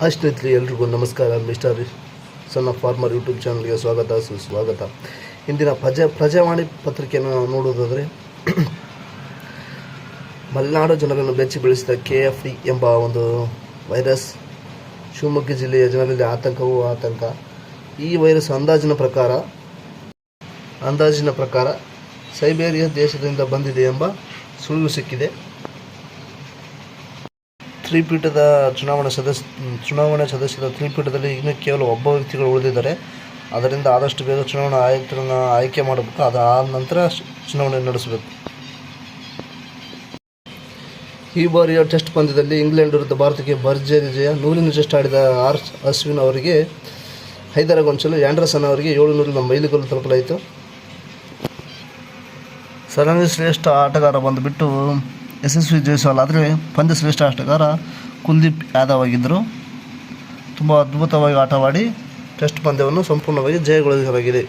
Hi ಸ್ನೇಹಿತರೆ, ಎಲ್ರಿಗೂ ನಮಸ್ಕಾರ. ಮಿಸ್ಟರ್ ಸಣ್ಣ ಫಾರ್ಮರ್ ಯೂಟ್ಯೂಬ್ ಚಾನಲ್ಗೆ ಸ್ವಾಗತ, ಸುಸ್ವಾಗತ. ಇಂದಿನ ಪ್ರಜಾ, ಪ್ರಜಾವಾಣಿ ಪತ್ರಿಕೆಯನ್ನು ನಾವು ನೋಡುವುದಾದರೆ, ಮಲೆನಾಡು ಜನರನ್ನು ಬೆಚ್ಚಿ ಬೆಳೆಸಿದ ಕೆ ಎಫ್ ಡಿ ಎಂಬ ಒಂದು ವೈರಸ್ ಶಿವಮೊಗ್ಗ ಜಿಲ್ಲೆಯ ಜನರಲ್ಲಿ ಆತಂಕವೂ ಆತಂಕ. ಈ ವೈರಸ್ ಅಂದಾಜಿನ ಪ್ರಕಾರ ಅಂದಾಜಿನ ಪ್ರಕಾರ ಸೈಬೇರಿಯಾ ದೇಶದಿಂದ ಬಂದಿದೆ ಎಂಬ ಸುಳಿವು ಸಿಕ್ಕಿದೆ. ತ್ರಿಪೀಠದ ಚುನಾವಣಾ ಸದಸ್ಯ ಚುನಾವಣಾ ಸದಸ್ಯರ ತ್ರಿಪೀಠದಲ್ಲಿ ಇನ್ನೂ ಕೇವಲ ಒಬ್ಬ ವ್ಯಕ್ತಿಗಳು ಉಳಿದಿದ್ದಾರೆ. ಅದರಿಂದ ಆದಷ್ಟು ಬೇಗ ಚುನಾವಣಾ ಆಯುಕ್ತರನ್ನ ಆಯ್ಕೆ ಮಾಡಬೇಕು. ಅದು ಆದ ನಂತರ ಚುನಾವಣೆ ನಡೆಸಬೇಕು. ಈ ಬಾರಿಯ ಟೆಸ್ಟ್ ಪಂದ್ಯದಲ್ಲಿ ಇಂಗ್ಲೆಂಡ್ ವಿರುದ್ಧ ಭಾರತಕ್ಕೆ ಭರ್ಜರಿ ಜಯ ನೂರಿನ ಟೆಸ್ಟ್ ಆಡಿದ ಆರ್ ಅಶ್ವಿನ್ ಅವರಿಗೆ ಹೈದರಗೊಂಚಲು ಆ್ಯಂಡ್ರಸನ್ ಅವರಿಗೆ ಏಳು ನೂರಿನ ಮೈಲಿಗಲ್ಲು ತಲುಪಲಾಯಿತು. ಸರಣಿ ಶ್ರೇಷ್ಠ ಆಟಗಾರ ಬಂದುಬಿಟ್ಟು ಯಶಸ್ವಿ ಜಯಸ್ವಾಲ್ ಆದರೆ ಪಂದ್ಯ ಶ್ರೇಷ್ಠ ಆಟಗಾರ ಕುಲ್ದೀಪ್ ಯಾದವ್ ಆಗಿದ್ದರು. ತುಂಬ ಅದ್ಭುತವಾಗಿ ಆಟವಾಡಿ ಟೆಸ್ಟ್ ಪಂದ್ಯವನ್ನು ಸಂಪೂರ್ಣವಾಗಿ ಜಯಗೊಳಿಸಲಾಗಿದೆ.